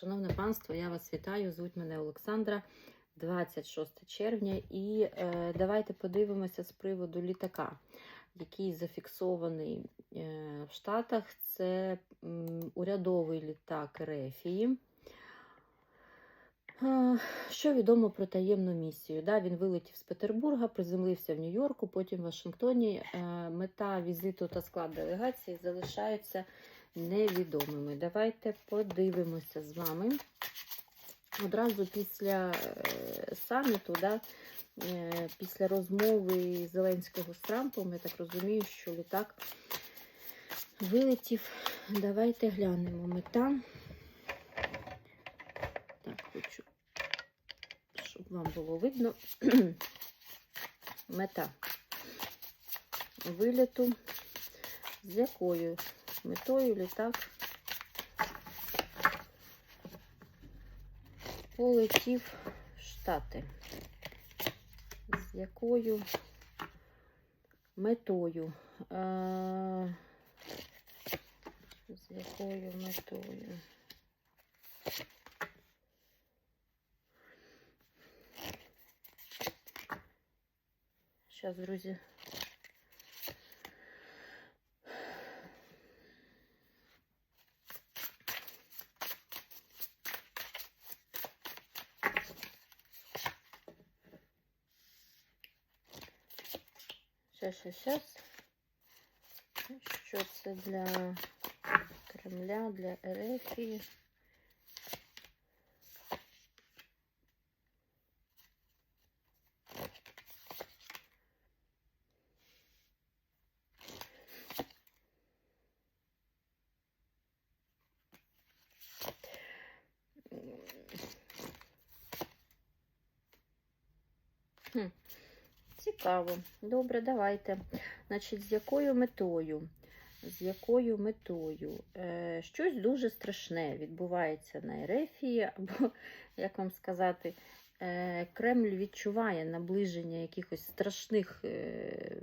Шановне панство, я вас вітаю. Звуть мене Олександра, 26 червня. І е, давайте подивимося з приводу літака, який зафіксований е, в Штатах. Це м, урядовий літак Рефії. Що відомо про таємну місію? Да, він вилетів з Петербурга, приземлився в Нью-Йорку, потім в Вашингтоні. Е, Мета візиту та склад делегації залишаються невідомими. Давайте подивимося з вами. Одразу після е, саміту, да, е, після розмови Зеленського з Трампом, я так розумію, що літак вилетів. Давайте глянемо. Мета. Так, хочу, щоб вам було видно. Мета виліту, з якою метою літак полетів в Штати. З якою метою? З якою метою? Зараз, друзі. Щас, щас, щас. Що це для Кремля, для Ерефії? Хм. Цікаво. Добре, давайте. Значить, з якою метою? З якою метою? Е, щось дуже страшне відбувається на Ерефії, або, як вам сказати, е, Кремль відчуває наближення якихось страшних е,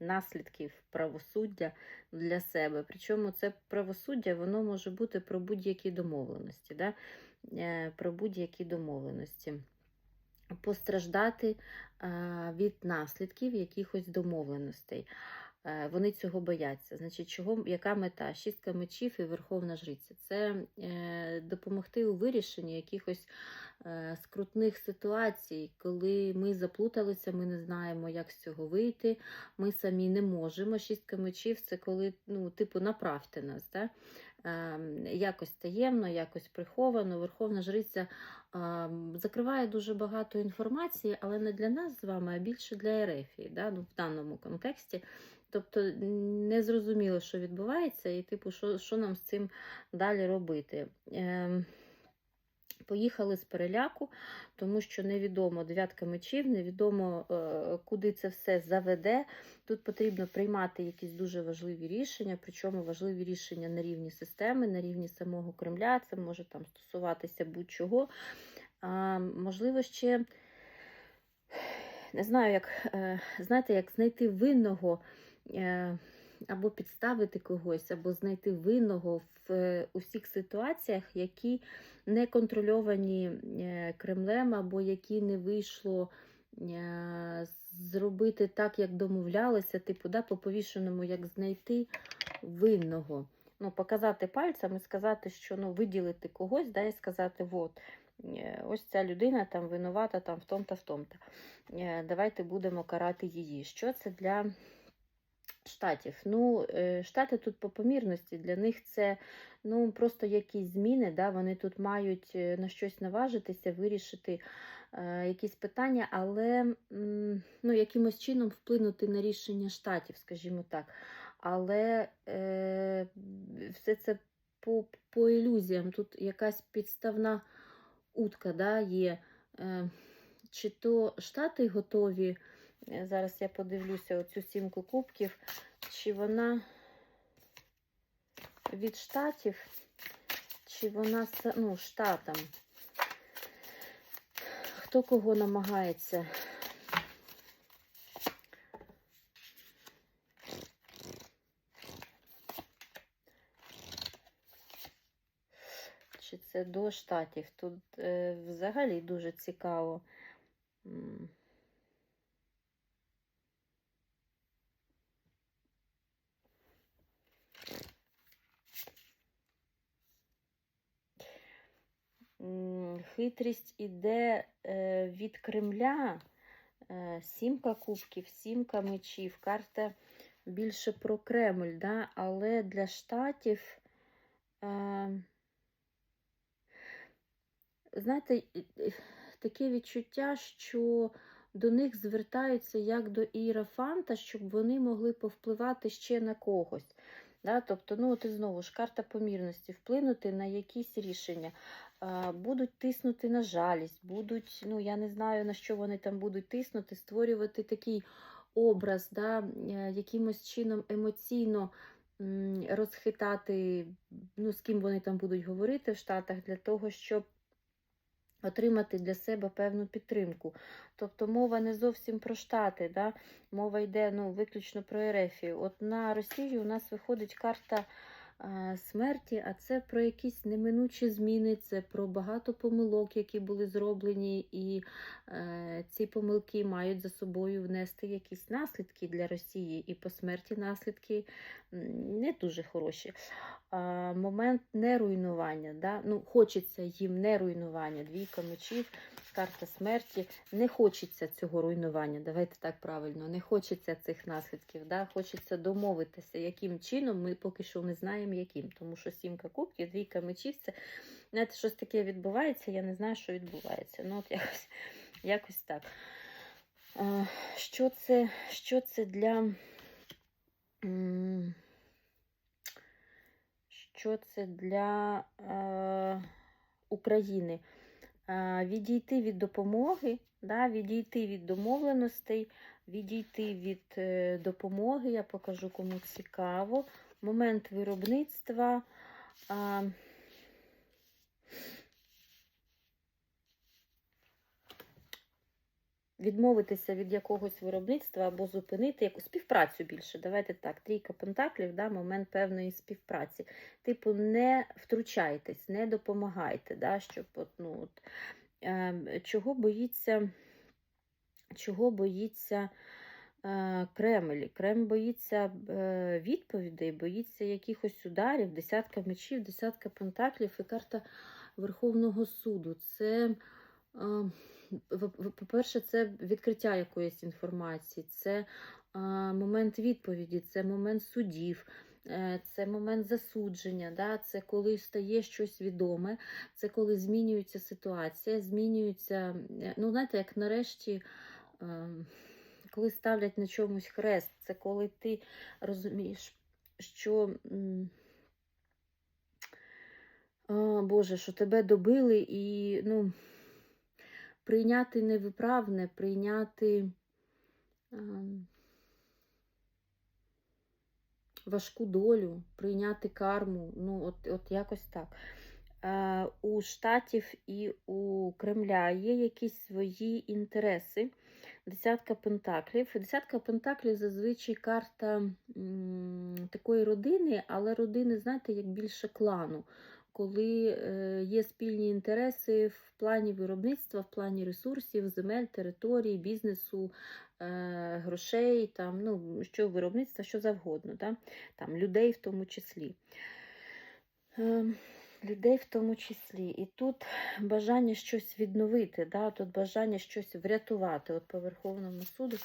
наслідків правосуддя для себе. Причому це правосуддя воно може бути про будь-які домовленості. Да? Е, про будь-які домовленості постраждати від наслідків якихось домовленостей. Е, Вони цього бояться. Значить, чого, яка мета? Шістка мечів і Верховна Жриця. Це е, допомогти у вирішенні якихось е, скрутних ситуацій, коли ми заплуталися, ми не знаємо, як з цього вийти. Ми самі не можемо. Шістка мечів це коли, ну, типу, направте нас. Да? Е, якось таємно, якось приховано. Верховна Жриця е, закриває дуже багато інформації, але не для нас з вами, а більше для Ерефії, да? ну, в даному контексті. Тобто не зрозуміло, що відбувається, і типу, що, що нам з цим далі робити. Е, Поїхали з переляку, тому що невідомо дев'ятка мечів, невідомо, е, куди це все заведе. Тут потрібно приймати якісь дуже важливі рішення, причому важливі рішення на рівні системи, на рівні самого Кремля. Це може там стосуватися будь-чого. А, Можливо, ще не знаю, як е, знаєте, як знайти винного. Або підставити когось, або знайти винного в е, усіх ситуаціях, які не контрольовані е, Кремлем, або які не вийшло е, зробити так, як домовлялися, типу, да, по повішеному, як знайти винного. Ну, Показати пальцем і сказати, що ну, виділити когось, да, і сказати, от, ось ця людина там винувата там, в том-то, в том-то. Давайте будемо карати її. Що це для штатів? Ну, е, Штати тут по помірності, для них це ну, просто якісь зміни, да, вони тут мають е, на щось наважитися, вирішити е, якісь питання, але ну, якимось чином вплинути на рішення штатів, скажімо так. Але е, все це по, по ілюзіям. Тут якась підставна утка да, є. Е, чи то штати готові, зараз я подивлюся оцю сімку кубків, чи вона від штатів, чи вона ну, штатам. Хто кого намагається чи це до штатів. Тут е, взагалі дуже цікаво. Хитрість іде е, від Кремля. Е, Сімка кубків, сімка мечів. Карта більше про Кремль, да? але для штатів. Е, знаєте, таке відчуття, що до них звертаються як до ієрофанта, щоб вони могли повпливати ще на когось. Да? Тобто, ну от і знову ж карта помірності, вплинути на якісь рішення, будуть тиснути на жалість, будуть, ну я не знаю на що вони там будуть тиснути, створювати такий образ, да? е, якимось чином емоційно розхитати, ну, з ким вони там будуть говорити в Штатах, для того, щоб отримати для себе певну підтримку. Тобто мова не зовсім про Штати, да? мова йде ну, виключно про Ерефію. От на Росію у нас виходить карта смерті, а це про якісь неминучі зміни, це про багато помилок, які були зроблені, і е, ці помилки мають за собою внести якісь наслідки для Росії, і по смерті наслідки не дуже хороші. Момент неруйнування. Да? Ну, хочеться їм не руйнування. Двійка мечів, карта смерті. Не хочеться цього руйнування. Давайте так правильно, не хочеться цих наслідків. Да? Хочеться домовитися, яким чином ми поки що не знаємо, яким. Тому що сімка кубків, двійка мечів це знаєте, щось таке відбувається. Я не знаю, що відбувається. Ну, от якось, якось так. Що, це, що це для. що це для е, України? Е, відійти від допомоги, да, відійти від домовленостей, відійти від е, допомоги, я покажу кому цікаво. Момент виробництва. Відмовитися від якогось виробництва або зупинити якусь співпрацю більше. Давайте так, трійка пентаклів, да, момент певної співпраці. Типу, не втручайтесь, не допомагайте, да, щоб от, ну, от, е, чого боїться, чого боїться е, Кремль. Кремль боїться е, відповідей, боїться якихось ударів, десятка мечів, десятка пентаклів і карта Верховного суду. Це. Е, По-перше, це відкриття якоїсь інформації, це момент відповіді, це момент судів, е, це момент засудження, да? це коли стає щось відоме, це коли змінюється ситуація, змінюється, е, ну, знаєте, як нарешті, ем, коли ставлять на чомусь хрест, це коли ти розумієш, що. а, Боже, що тебе добили і, ну, прийняти невиправне, прийняти ем, важку долю, прийняти карму. Ну, от, от якось так. Е, у Штатів і у Кремля є якісь свої інтереси. Десятка пентаклів. Десятка пентаклів зазвичай карта м, такої родини, але родини, знаєте, як більше клану. Коли е, є спільні інтереси в плані виробництва, в плані ресурсів, земель, територій, бізнесу, е, грошей, там, ну, що виробництва, що завгодно, да? там, людей в тому числі. Е, людей в тому числі. І тут бажання щось відновити, да? тут бажання щось врятувати. От по Верховному суду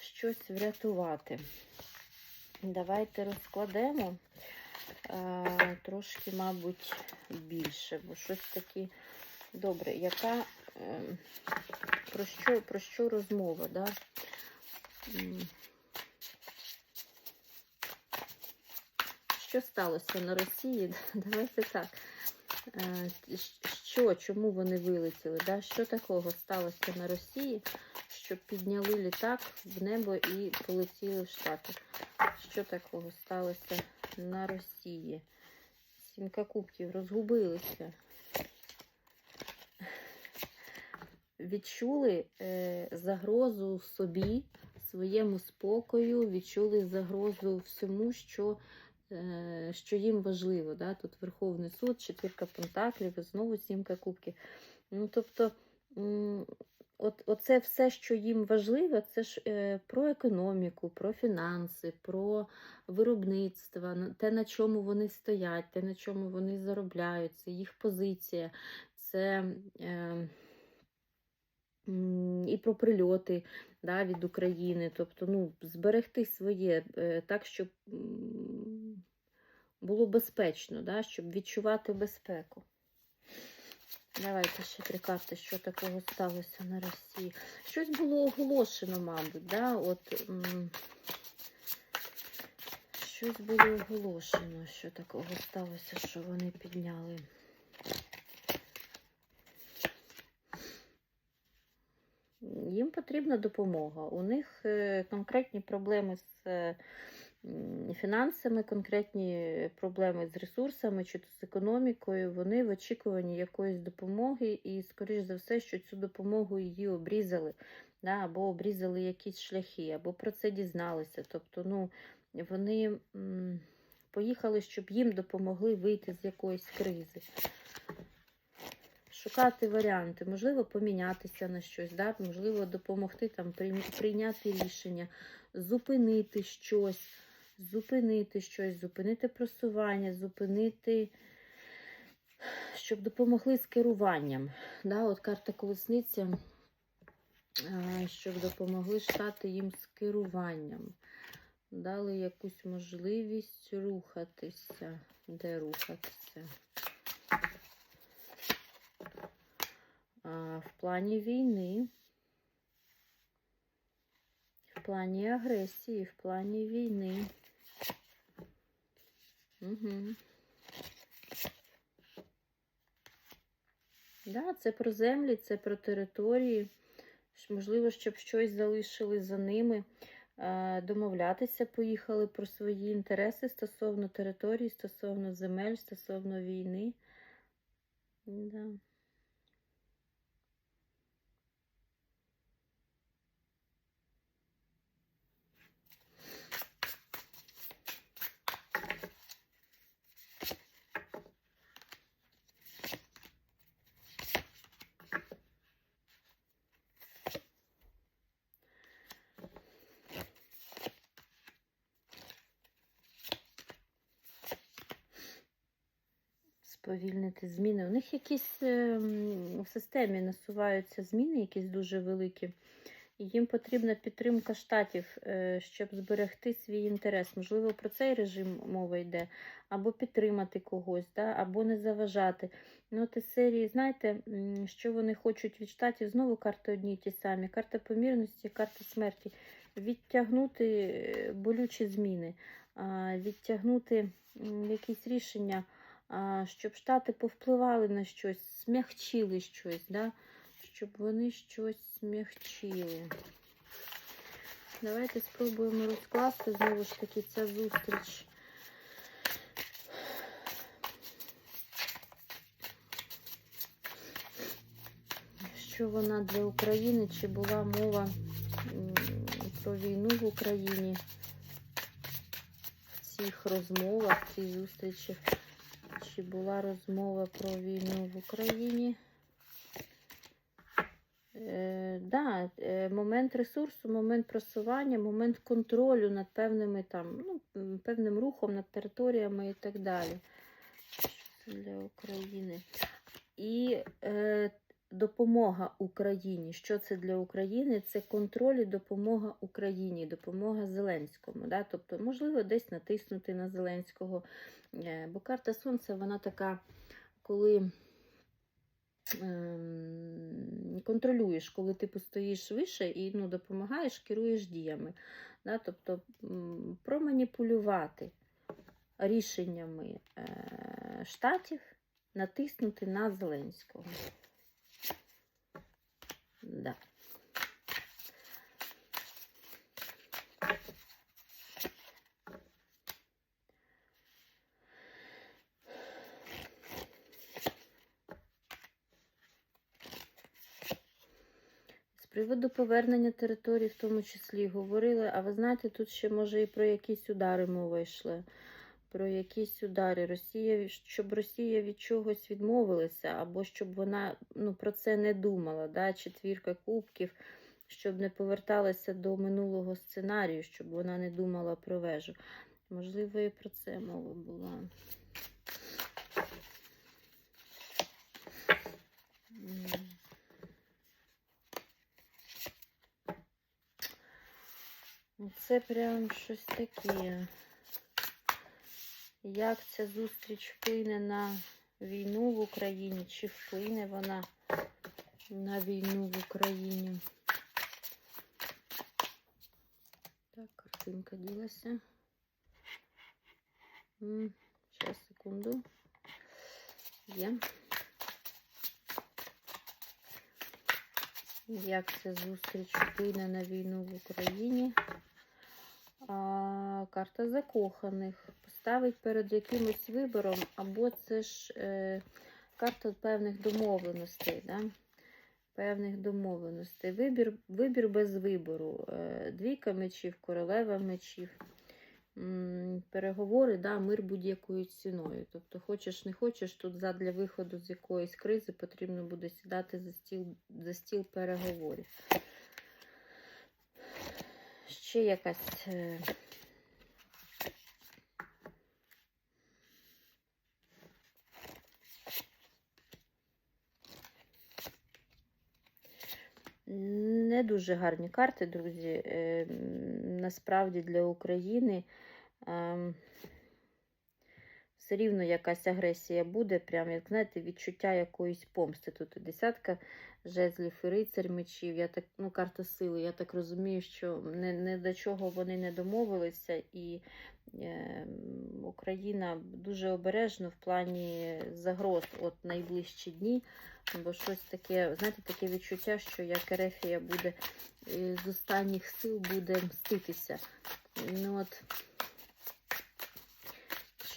щось врятувати. Давайте розкладемо трошки, мабуть, більше, бо щось таке добре. Яка, е, про, що, про що розмова? Да? Що сталося на Росії? Давайте так. Е, Що, чому вони вилетіли? Да? Що такого сталося на Росії, щоб підняли літак в небо і полетіли в Штати? Що такого сталося на Росії? Сімка кубків розгубилися. Відчули е, загрозу собі, своєму спокою, відчули загрозу всьому, що е, що їм важливо. Да? Тут Верховний суд, четвірка пентаклів, і знову сімка кубків. Ну, тобто, от, оце все, що їм важливо, це ж е, про економіку, про фінанси, про виробництво, те, на чому вони стоять, те, на чому вони заробляють, це їх позиція, це е, і про прильоти да, від України. Тобто, ну, зберегти своє е, так, щоб було безпечно, да, щоб відчувати безпеку. Давайте ще три карти, що такого сталося на Росії. Щось було оголошено, мабуть, да? От, щось було оголошено, що такого сталося, що вони підняли. Їм потрібна допомога. У них е, конкретні проблеми з е, фінансами, конкретні проблеми з ресурсами чи з економікою. Вони в очікуванні якоїсь допомоги, і, скоріш за все, що цю допомогу її обрізали, да, або обрізали якісь шляхи, або про це дізналися. Тобто, ну, вони м, поїхали, щоб їм допомогли вийти з якоїсь кризи. Шукати варіанти, можливо, помінятися на щось, да? можливо, допомогти там прийня- прийняти рішення, зупинити щось, зупинити щось, зупинити просування, зупинити, щоб допомогли з керуванням. Да? От карта колесниця, щоб допомогли стати їм з керуванням. Дали якусь можливість рухатися. Де рухатися? А, в плані війни, в плані агресії, в плані війни. Угу. Да, це про землі, це про території. Можливо, щоб щось залишили за ними. Домовлятися поїхали про свої інтереси стосовно території, стосовно земель, стосовно війни. Да. Сповільнити зміни. У них якісь ем, в системі насуваються зміни, якісь дуже великі. І їм потрібна підтримка штатів, е, щоб зберегти свій інтерес. Можливо, про цей режим мова йде, або підтримати когось, да? або не заважати. Ну, от серії, знаєте, що вони хочуть від штатів? Знову карти одні ті самі. Карта помірності, карта смерті. Відтягнути е, болючі зміни, відтягнути якісь рішення щоб штати повпливали на щось, смягчили щось, да? щоб вони щось смягчили. Давайте спробуємо розкласти знову ж таки ця зустріч. Що вона для України? Чи була мова про війну в Україні в цих розмовах, в цій зустрічі? Чи була розмова про війну в Україні? Е, да, е, момент ресурсу, момент просування, момент контролю над певними там, ну, певним рухом над територіями і так далі. Для України? І е, допомога Україні. Що це для України? Це контроль і допомога Україні, допомога Зеленському. Да? Тобто, можливо, десь натиснути на Зеленського. Е, Бо карта Сонця, вона така, коли ем, контролюєш, коли ти постоїш вище і ну, допомагаєш, керуєш діями. Да? Тобто проманіпулювати рішеннями е, штатів, натиснути на Зеленського. Да. З приводу повернення територій, в тому числі говорили, а ви знаєте, тут ще може і про якісь удари мова йшла. Про якісь удари. Росія, щоб Росія від чогось відмовилася, або щоб вона ну, про це не думала. Да? Четвірка кубків, щоб не поверталася до минулого сценарію, щоб вона не думала про вежу. Можливо, і про це мова була. Це прям щось таке. Як ця зустріч вплине на війну в Україні? Чи вплине вона на війну в Україні? Так, картинка ділася. Зараз, секунду. Є. Як ця зустріч вплине на війну в Україні? А, карта закоханих. Поставить перед якимось вибором, або це ж е, карта певних домовленостей. Да? Певних домовленостей. Вибір, вибір без вибору. Е, двійка мечів, королева мечів. Переговори, да, мир будь-якою ціною. Тобто, хочеш, не хочеш, тут задля виходу з якоїсь кризи потрібно буде сідати за стіл, за стіл переговорів. Ще якась. е, Не дуже гарні карти, друзі. Е, Насправді для України ем, все рівно якась агресія буде, прям, як знаєте, відчуття якоїсь помсти. Тут десятка жезлів і рицар мечів. Я так, ну, карта сили. Я так розумію, що не, не до чого вони не домовилися, і е, Україна дуже обережно в плані загроз от найближчі дні. Бо щось таке, знаєте, таке відчуття, що як Ерефія буде е, з останніх сил буде мститися. Ну от,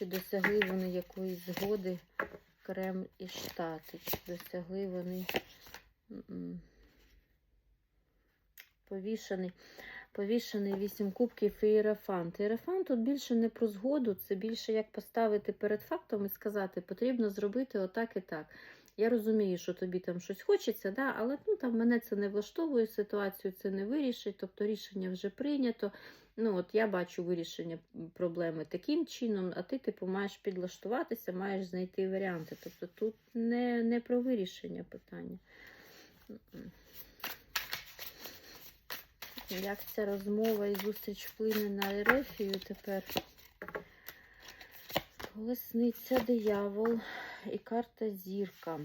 чи досягли вони якоїсь згоди Кремль і Штати? Чи досягли вони м-м, повішений? Повішений вісім кубків і Іерафант. Іерафант тут більше не про згоду, це більше як поставити перед фактом і сказати, потрібно зробити отак і так. Я розумію, що тобі там щось хочеться, да, але ну, там, мене це не влаштовує, ситуацію це не вирішить, тобто рішення вже прийнято. Ну, от Я бачу вирішення проблеми таким чином, а ти типу, маєш підлаштуватися, маєш знайти варіанти. Тобто тут не, не про вирішення питання. Як ця розмова і зустріч вплине на Ерефію тепер? Колесниця, диявол і карта зірка.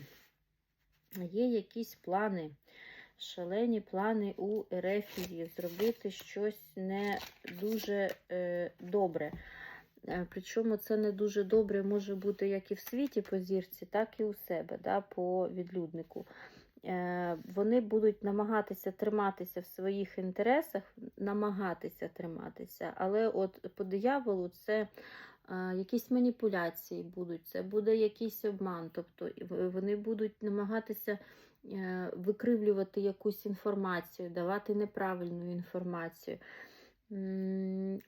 Є якісь плани, шалені плани у Ерефії зробити щось не дуже е, добре. Е, Причому це не дуже добре може бути як і в світі по зірці, так і у себе, да, по відлюднику. Е, Вони будуть намагатися триматися в своїх інтересах, намагатися триматися, але от по дияволу це якісь маніпуляції будуть, це буде якийсь обман. Тобто вони будуть намагатися е, викривлювати якусь інформацію, давати неправильну інформацію.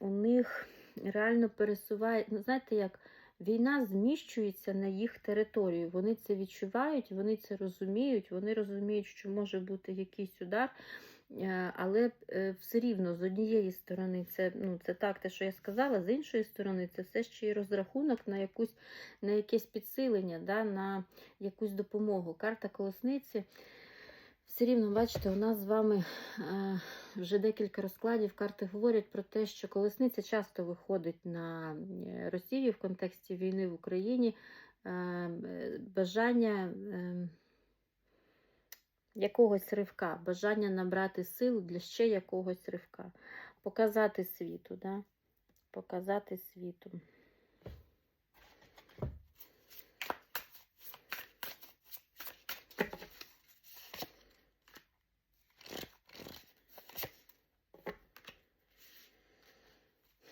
У них реально пересуває, ну знаєте, як війна зміщується на їх територію. Вони це відчувають, вони це розуміють, вони розуміють, що може бути якийсь удар. Е, Але е, все рівно з однієї сторони це, ну, це так, те, що я сказала, з іншої сторони, це все ще й розрахунок на якусь, на якесь підсилення, да, на якусь допомогу. Карта колесниці. Все рівно, бачите, у нас з вами е, вже декілька розкладів. Карти говорять про те, що колесниця часто виходить на Росію в контексті війни в Україні. Бажання. Якогось ривка, бажання набрати сил для ще якогось ривка. Показати світу, да? Показати світу.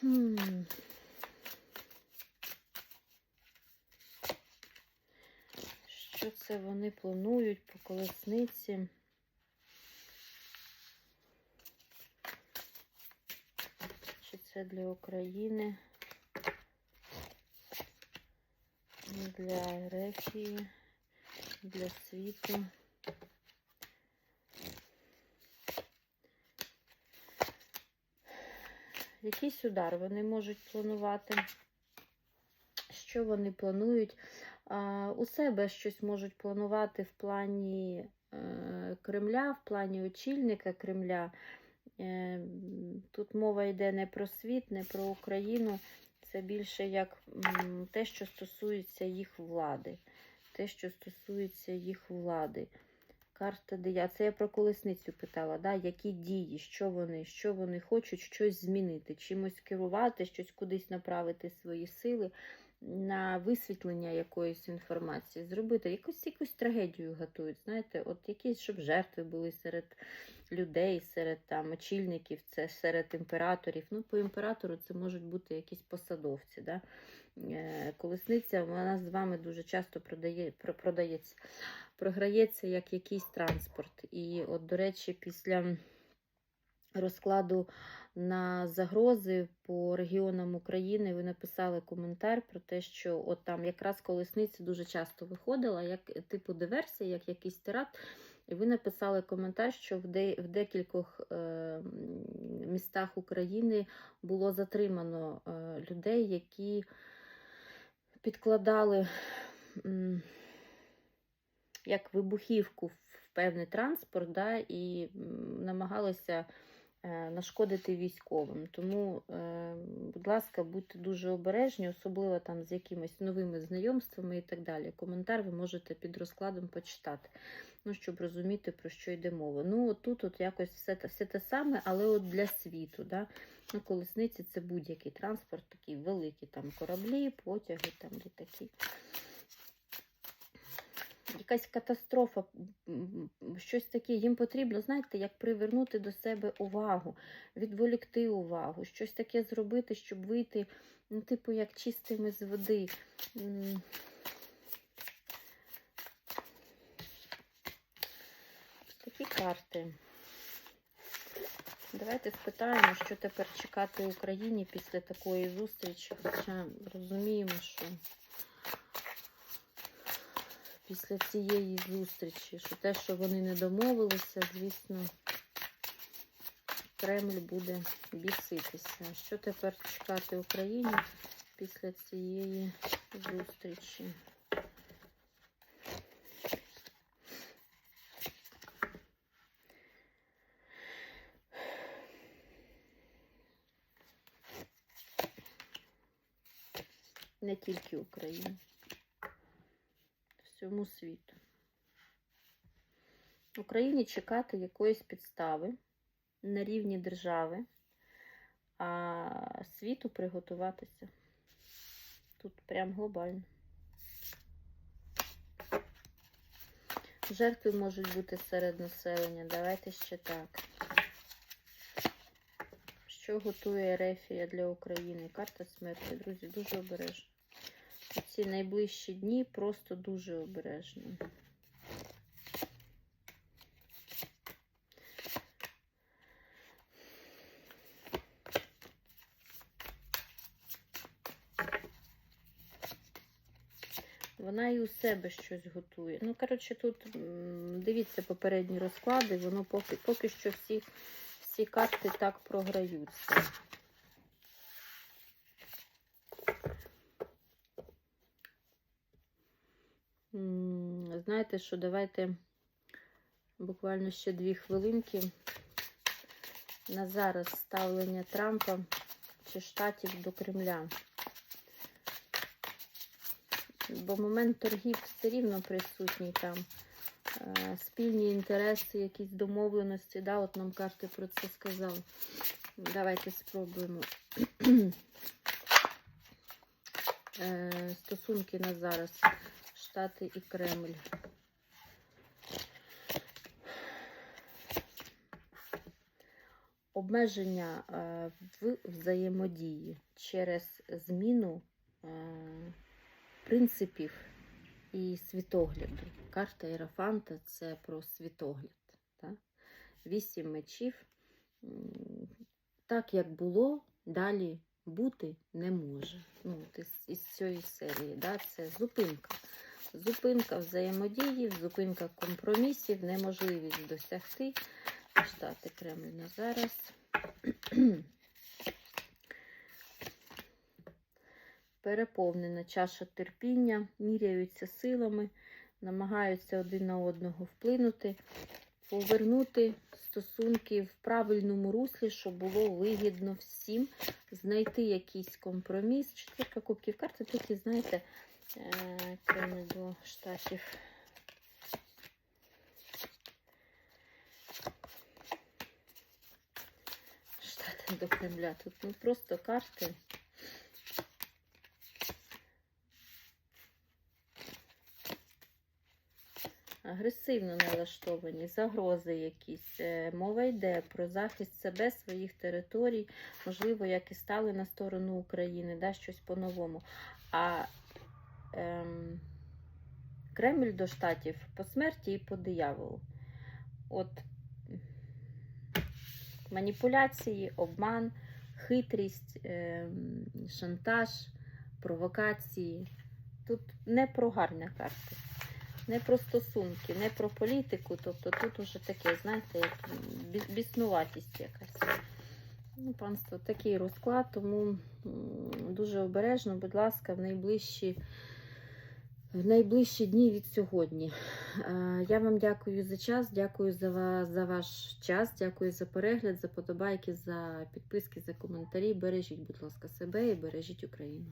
Хм. Що це вони планують по колесниці? Чи це для України? для Рефії, для світу. Якийсь удар вони можуть планувати. Що вони планують? У себе щось можуть планувати в плані е, Кремля, в плані очільника Кремля. Е, Тут мова йде не про світ, не про Україну. Це більше як те, що стосується їх влади. Те, що стосується їх влади. Карта Дия. Це я про колесницю питала, да? які дії, що вони, що вони хочуть щось змінити, чимось керувати, щось кудись направити свої сили на висвітлення якоїсь інформації, зробити якусь якусь трагедію готують. Знаєте, от якісь, щоб жертви були серед людей, серед там очільників, це серед імператорів. Ну, по імператору це можуть бути якісь посадовці. Да? Е, Колесниця вона з вами дуже часто продає, про- продається, програється як якийсь транспорт. І, от, до речі, після розкладу на загрози по регіонам України ви написали коментар про те, що от там якраз колесниця дуже часто виходила, як типу диверсія, як якийсь теракт. І ви написали коментар, що в, де, в декількох е, містах України було затримано е, людей, які підкладали м, як вибухівку в певний транспорт, да, і намагалися е, нашкодити військовим. Тому, е, будь ласка, будьте дуже обережні, особливо там з якимись новими знайомствами і так далі. Коментар ви можете під розкладом почитати, ну, щоб розуміти, про що йде мова. Ну, от тут от якось все, те- все те саме, але от для світу. Да? Ну, колесниці це будь-який транспорт, такий великий, там кораблі, потяги, там літаки. Якась катастрофа, щось таке, їм потрібно, знаєте, як привернути до себе увагу, відволікти увагу, щось таке зробити, щоб вийти, ну, типу, як чистими з води. Такі карти. Давайте спитаємо, що тепер чекати Україні після такої зустрічі. Хоча розуміємо, що після цієї зустрічі, що те, що вони не домовилися, звісно, Кремль буде біситися. Що тепер чекати Україні після цієї зустрічі? Не тільки Україні, всьому світу. Україні чекати якоїсь підстави на рівні держави, а світу приготуватися. Тут прям глобально. Жертви можуть бути серед населення. Давайте ще так. Що готує Рефія для України? Карта смерті, друзі, дуже обережно. Ці найближчі дні просто дуже обережно. Вона і у себе щось готує. Ну, коротше, тут дивіться попередні розклади, воно поки, поки що всі, всі карти так програються. Знаєте що, давайте буквально ще дві хвилинки. На зараз ставлення Трампа чи штатів до Кремля. Бо момент торгів все рівно присутній там. Е, Спільні інтереси, якісь домовленості. Да, от нам карти про це сказали. Давайте спробуємо. Е, Стосунки на зараз. Штати і Кремль. Обмеження е, в взаємодії через зміну е, принципів і світогляду. Карта Ерафанта це про світогляд. Так? Вісім мечів. Так як було, далі бути не може. Ну, із, цієї серії. Да? Це зупинка. Зупинка взаємодії, зупинка компромісів, неможливість досягти. Штати Кремль на зараз. Переповнена чаша терпіння, міряються силами, намагаються один на одного вплинути, повернути стосунки в правильному руслі, щоб було вигідно всім, знайти якийсь компроміс. Четвірка кубків карти такі, знаєте, Кремль до штатів. Штати до Кремля. Тут ну, просто карти. Агресивно налаштовані, загрози якісь. Е, Мова йде про захист себе, своїх територій, можливо, як і стали на сторону України, да, щось по-новому. А Кремль до штатів по смерті і по дияволу. От маніпуляції, обман, хитрість, ем, шантаж, провокації. Тут не про гарні карти, не про стосунки, не про політику. Тобто тут уже таке, знаєте, як біснуватість якась. Ну, панство, такий розклад, тому дуже обережно, будь ласка, в найближчі, в найближчі дні від сьогодні. Е, Я вам дякую за час, дякую за, вас, за ваш час, дякую за перегляд, за подобайки, за підписки, за коментарі. Бережіть, будь ласка, себе і бережіть Україну.